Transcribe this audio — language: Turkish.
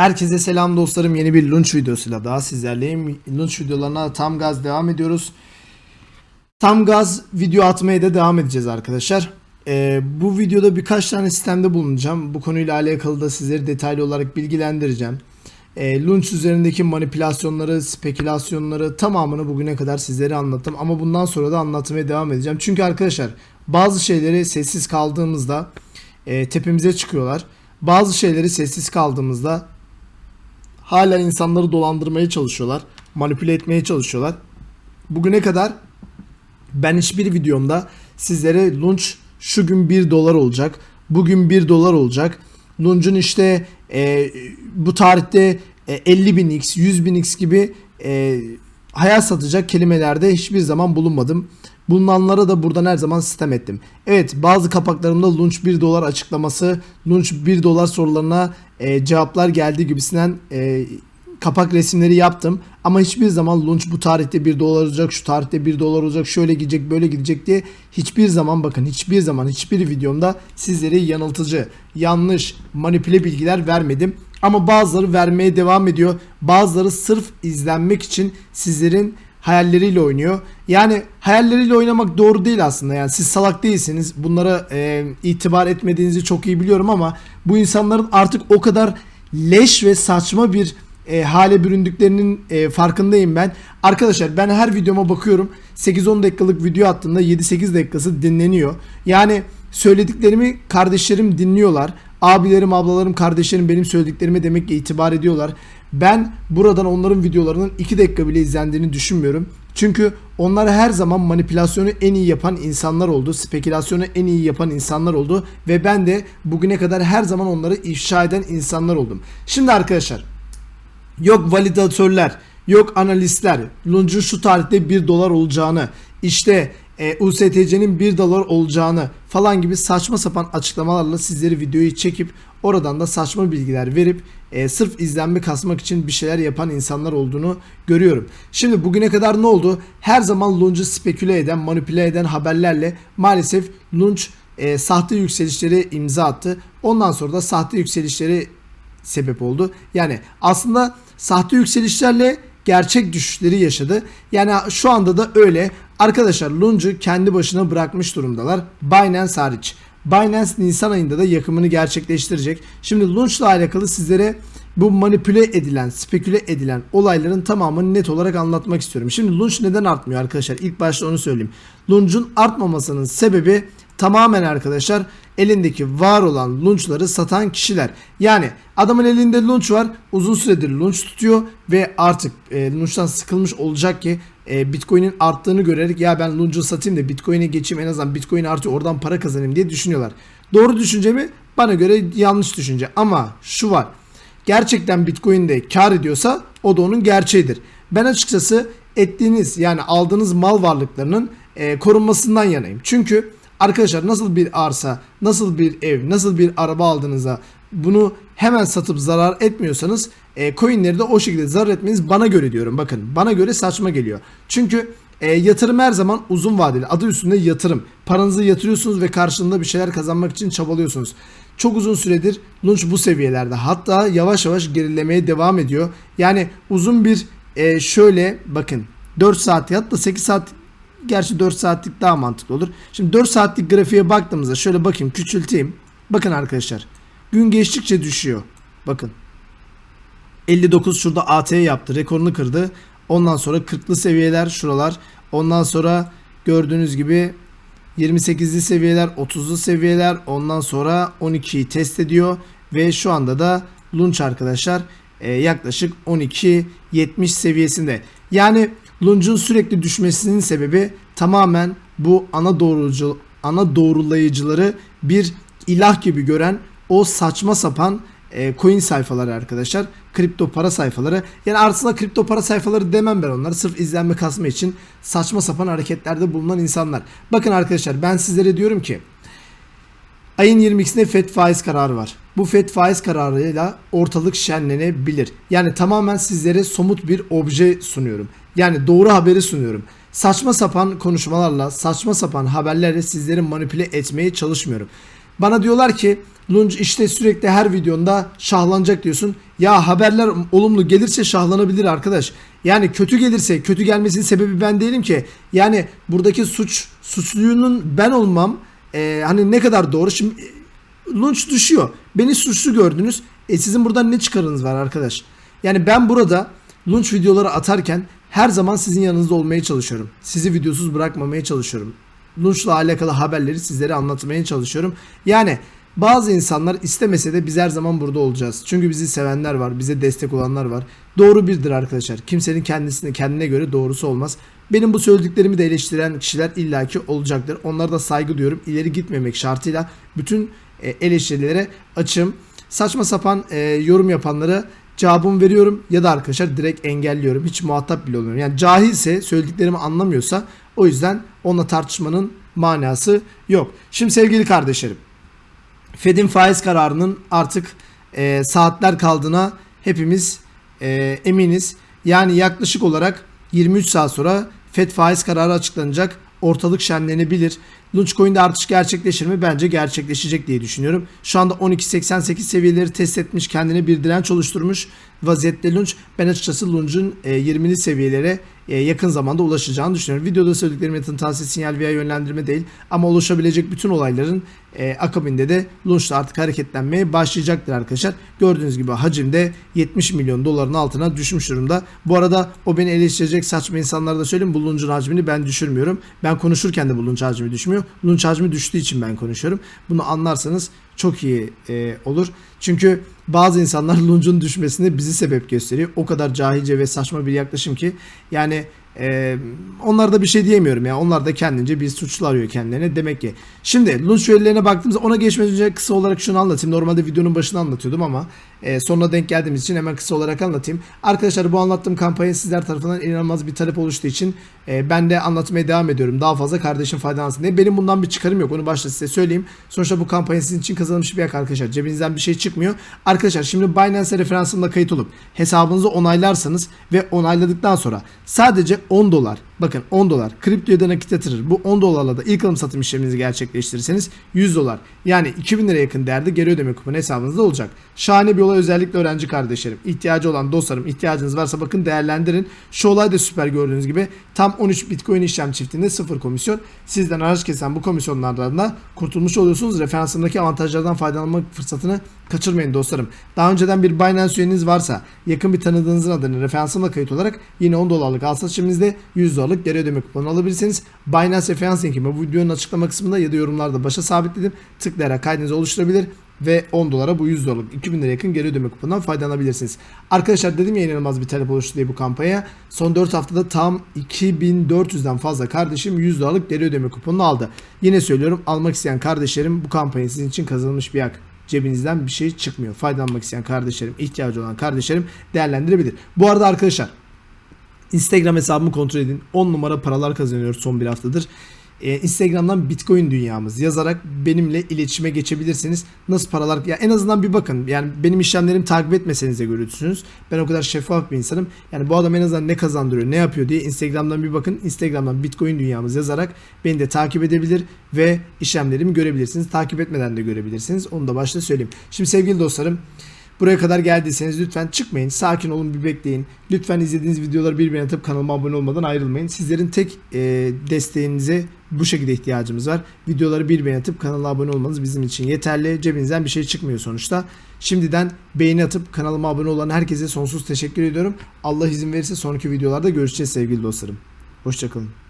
Herkese selam dostlarım. Yeni bir lunch videosuyla daha sizlerleyim. Lunch videolarına tam gaz devam ediyoruz. Tam gaz video atmaya da devam edeceğiz arkadaşlar. Ee, bu videoda birkaç tane sistemde bulunacağım. Bu konuyla alakalı da sizleri detaylı olarak bilgilendireceğim. Ee, lunch üzerindeki manipülasyonları, spekülasyonları tamamını bugüne kadar sizlere anlattım. Ama bundan sonra da anlatmaya devam edeceğim. Çünkü arkadaşlar bazı şeyleri sessiz kaldığımızda e, tepemize çıkıyorlar. Bazı şeyleri sessiz kaldığımızda hala insanları dolandırmaya çalışıyorlar. Manipüle etmeye çalışıyorlar. Bugüne kadar ben hiçbir videomda sizlere lunch şu gün 1 dolar olacak. Bugün 1 dolar olacak. Lunch'un işte e, bu tarihte e, 50 bin x, 100 bin x gibi e, hayal satacak kelimelerde hiçbir zaman bulunmadım. Bulunanlara da buradan her zaman sistem ettim. Evet bazı kapaklarımda lunch 1 dolar açıklaması, lunch 1 dolar sorularına e, cevaplar geldiği gibisinden e, kapak resimleri yaptım. Ama hiçbir zaman lunch bu tarihte 1 dolar olacak, şu tarihte 1 dolar olacak, şöyle gidecek, böyle gidecek diye hiçbir zaman bakın hiçbir zaman hiçbir videomda sizlere yanıltıcı, yanlış, manipüle bilgiler vermedim. Ama bazıları vermeye devam ediyor. Bazıları sırf izlenmek için sizlerin hayalleriyle oynuyor. Yani hayalleriyle oynamak doğru değil aslında. Yani siz salak değilsiniz. Bunlara e, itibar etmediğinizi çok iyi biliyorum ama bu insanların artık o kadar leş ve saçma bir e, hale büründüklerinin e, farkındayım ben. Arkadaşlar ben her videoma bakıyorum. 8-10 dakikalık video attığımda 7-8 dakikası dinleniyor. Yani söylediklerimi kardeşlerim dinliyorlar. Abilerim, ablalarım, kardeşlerim benim söylediklerime demek ki itibar ediyorlar. Ben buradan onların videolarının 2 dakika bile izlendiğini düşünmüyorum. Çünkü onlar her zaman manipülasyonu en iyi yapan insanlar oldu. Spekülasyonu en iyi yapan insanlar oldu. Ve ben de bugüne kadar her zaman onları ifşa eden insanlar oldum. Şimdi arkadaşlar yok validatörler, yok analistler, Lunch'un şu tarihte 1 dolar olacağını, işte e, USTC'nin 1 dolar olacağını falan gibi saçma sapan açıklamalarla sizleri videoyu çekip oradan da saçma bilgiler verip e, sırf izlenme kasmak için bir şeyler yapan insanlar olduğunu görüyorum. Şimdi bugüne kadar ne oldu? Her zaman Lunch'u speküle eden, manipüle eden haberlerle maalesef Lunch e, sahte yükselişleri imza attı. Ondan sonra da sahte yükselişleri sebep oldu. Yani aslında sahte yükselişlerle gerçek düşüşleri yaşadı. Yani şu anda da öyle. Arkadaşlar Lunch'u kendi başına bırakmış durumdalar. Binance hariç. Binance Nisan ayında da yakımını gerçekleştirecek. Şimdi Launch'la alakalı sizlere bu manipüle edilen, speküle edilen olayların tamamını net olarak anlatmak istiyorum. Şimdi Launch neden artmıyor arkadaşlar? İlk başta onu söyleyeyim. Launch'un artmamasının sebebi tamamen arkadaşlar elindeki var olan launchları satan kişiler. Yani adamın elinde launch var uzun süredir launch tutuyor ve artık e, launch'tan sıkılmış olacak ki e, Bitcoin'in arttığını görerek ya ben launch'u satayım da Bitcoin'e geçeyim en azından Bitcoin artıyor oradan para kazanayım diye düşünüyorlar. Doğru düşünce mi? Bana göre yanlış düşünce ama şu var. Gerçekten Bitcoin'de kar ediyorsa o da onun gerçeğidir. Ben açıkçası ettiğiniz yani aldığınız mal varlıklarının e, korunmasından yanayım. Çünkü Arkadaşlar nasıl bir arsa, nasıl bir ev, nasıl bir araba aldığınıza bunu hemen satıp zarar etmiyorsanız e, coinleri de o şekilde zarar etmeniz bana göre diyorum. Bakın bana göre saçma geliyor. Çünkü e, yatırım her zaman uzun vadeli. Adı üstünde yatırım. Paranızı yatırıyorsunuz ve karşılığında bir şeyler kazanmak için çabalıyorsunuz. Çok uzun süredir Lunch bu seviyelerde. Hatta yavaş yavaş gerilemeye devam ediyor. Yani uzun bir e, şöyle bakın 4 saat hatta 8 saat Gerçi 4 saatlik daha mantıklı olur. Şimdi 4 saatlik grafiğe baktığımızda şöyle bakayım küçülteyim. Bakın arkadaşlar. Gün geçtikçe düşüyor. Bakın. 59 şurada AT yaptı. Rekorunu kırdı. Ondan sonra 40'lı seviyeler şuralar. Ondan sonra gördüğünüz gibi 28'li seviyeler, 30'lu seviyeler. Ondan sonra 12'yi test ediyor. Ve şu anda da Lunch arkadaşlar e, yaklaşık 12-70 seviyesinde. Yani Lunch'un sürekli düşmesinin sebebi tamamen bu ana doğrucu ana doğrulayıcıları bir ilah gibi gören o saçma sapan e, coin sayfaları arkadaşlar. Kripto para sayfaları. Yani aslında kripto para sayfaları demem ben onları. Sırf izlenme kasma için saçma sapan hareketlerde bulunan insanlar. Bakın arkadaşlar ben sizlere diyorum ki Ayın 22'sinde FED faiz kararı var. Bu FED faiz kararıyla ortalık şenlenebilir. Yani tamamen sizlere somut bir obje sunuyorum. Yani doğru haberi sunuyorum. Saçma sapan konuşmalarla, saçma sapan haberlerle sizleri manipüle etmeye çalışmıyorum. Bana diyorlar ki Lunch işte sürekli her videonda şahlanacak diyorsun. Ya haberler olumlu gelirse şahlanabilir arkadaş. Yani kötü gelirse kötü gelmesinin sebebi ben değilim ki. Yani buradaki suç suçlunun ben olmam. Ee, hani ne kadar doğru. Şimdi e, Lunch düşüyor. Beni suçlu gördünüz. E sizin buradan ne çıkarınız var arkadaş? Yani ben burada Lunch videoları atarken her zaman sizin yanınızda olmaya çalışıyorum. Sizi videosuz bırakmamaya çalışıyorum. Lunch'la alakalı haberleri sizlere anlatmaya çalışıyorum. Yani bazı insanlar istemese de biz her zaman burada olacağız. Çünkü bizi sevenler var, bize destek olanlar var. Doğru birdir arkadaşlar. Kimsenin kendisine kendine göre doğrusu olmaz. Benim bu söylediklerimi de eleştiren kişiler illaki olacaktır. Onlara da saygı duyuyorum. İleri gitmemek şartıyla bütün e, eleştirilere açım. Saçma sapan e, yorum yapanlara cevabımı veriyorum ya da arkadaşlar direkt engelliyorum. Hiç muhatap bile olmuyorum. Yani cahilse söylediklerimi anlamıyorsa o yüzden onunla tartışmanın manası yok. Şimdi sevgili kardeşlerim Fed'in faiz kararının artık e, saatler kaldığına hepimiz e, eminiz. Yani yaklaşık olarak 23 saat sonra Fed faiz kararı açıklanacak. Ortalık şenlenebilir. Launchcoin'de artış gerçekleşir mi? Bence gerçekleşecek diye düşünüyorum. Şu anda 12.88 seviyeleri test etmiş, kendine bir direnç oluşturmuş vaziyette Launch. Ben açıkçası Launch'un e, 20'li seviyelere e, yakın zamanda ulaşacağını düşünüyorum. Videoda söylediklerim yatın tavsiye sinyal veya yönlendirme değil ama ulaşabilecek bütün olayların e, akabinde de Launch'ta artık hareketlenmeye başlayacaktır arkadaşlar. Gördüğünüz gibi hacimde 70 milyon doların altına düşmüş durumda. Bu arada o beni eleştirecek saçma insanlara da söyleyeyim. Bu Launch'un hacmini ben düşürmüyorum. Ben konuşurken de bu Launch hacmi düşmüyor. Launch hacmi düştüğü için ben konuşuyorum. Bunu anlarsanız çok iyi e, olur. Çünkü bazı insanlar Lunch'un düşmesine bizi sebep gösteriyor. O kadar cahilce ve saçma bir yaklaşım ki yani e, onlar da bir şey diyemiyorum ya. Onlar da kendince bir suçlu arıyor kendilerine demek ki. Şimdi Lunch verilerine baktığımızda ona geçmeden önce kısa olarak şunu anlatayım. Normalde videonun başına anlatıyordum ama e, sonuna denk geldiğimiz için hemen kısa olarak anlatayım. Arkadaşlar bu anlattığım kampanya sizler tarafından inanılmaz bir talep oluştuğu için e, ben de anlatmaya devam ediyorum. Daha fazla kardeşim faydalansın diye. Benim bundan bir çıkarım yok. Onu başta size söyleyeyim. Sonuçta bu kampanya sizin için kazanılmış bir yak arkadaşlar. Cebinizden bir şey çıkmıyor. Arkadaşlar şimdi Binance referansımla kayıt olup hesabınızı onaylarsanız ve onayladıktan sonra sadece 10 dolar bakın 10 dolar kriptoya da nakit yatırır. Bu 10 dolarla da ilk alım satım işleminizi gerçekleştirirseniz 100 dolar yani 2000 lira yakın değerde geri ödeme kuponu hesabınızda olacak. Şahane bir olay özellikle öğrenci kardeşlerim. ihtiyacı olan dostlarım ihtiyacınız varsa bakın değerlendirin. Şu da süper gördüğünüz gibi tam 13 bitcoin işlem çiftinde sıfır komisyon. Sizden araç kesen bu komisyonlardan da kurtulmuş oluyorsunuz. Referansındaki avantajlardan faydalanmak fırsatını kaçırmayın dostlarım. Daha önceden bir Binance üyeniz varsa yakın bir tanıdığınızın adını referansımla kayıt olarak yine 10 dolarlık al satışımızda 100 dolarlık geri ödeme kuponu alabilirsiniz. Binance referans linkimi bu videonun açıklama kısmında ya da yorumlarda başa sabitledim. Tıklayarak kaydınızı oluşturabilir ve 10 dolara bu 100 dolarlık 2000 lira yakın geri ödeme kuponundan faydalanabilirsiniz. Arkadaşlar dedim ya inanılmaz bir talep oluştu diye bu kampanya. Son 4 haftada tam 2400'den fazla kardeşim 100 dolarlık geri ödeme kuponunu aldı. Yine söylüyorum almak isteyen kardeşlerim bu kampanya sizin için kazanılmış bir hak cebinizden bir şey çıkmıyor. Faydalanmak isteyen kardeşlerim, ihtiyacı olan kardeşlerim değerlendirebilir. Bu arada arkadaşlar Instagram hesabımı kontrol edin. 10 numara paralar kazanıyoruz son bir haftadır. Ee, Instagram'dan Bitcoin dünyamız yazarak benimle iletişime geçebilirsiniz. Nasıl paralar ya en azından bir bakın. Yani benim işlemlerimi takip etmeseniz de görürsünüz. Ben o kadar şeffaf bir insanım. Yani bu adam en azından ne kazandırıyor, ne yapıyor diye Instagram'dan bir bakın. Instagram'dan Bitcoin dünyamız yazarak beni de takip edebilir ve işlemlerimi görebilirsiniz. Takip etmeden de görebilirsiniz. Onu da başta söyleyeyim. Şimdi sevgili dostlarım Buraya kadar geldiyseniz lütfen çıkmayın. Sakin olun bir bekleyin. Lütfen izlediğiniz videoları birbirine atıp kanalıma abone olmadan ayrılmayın. Sizlerin tek e, desteğinize bu şekilde ihtiyacımız var. Videoları birbirine atıp kanala abone olmanız bizim için yeterli. Cebinizden bir şey çıkmıyor sonuçta. Şimdiden beğeni atıp kanalıma abone olan herkese sonsuz teşekkür ediyorum. Allah izin verirse sonraki videolarda görüşeceğiz sevgili dostlarım. Hoşçakalın.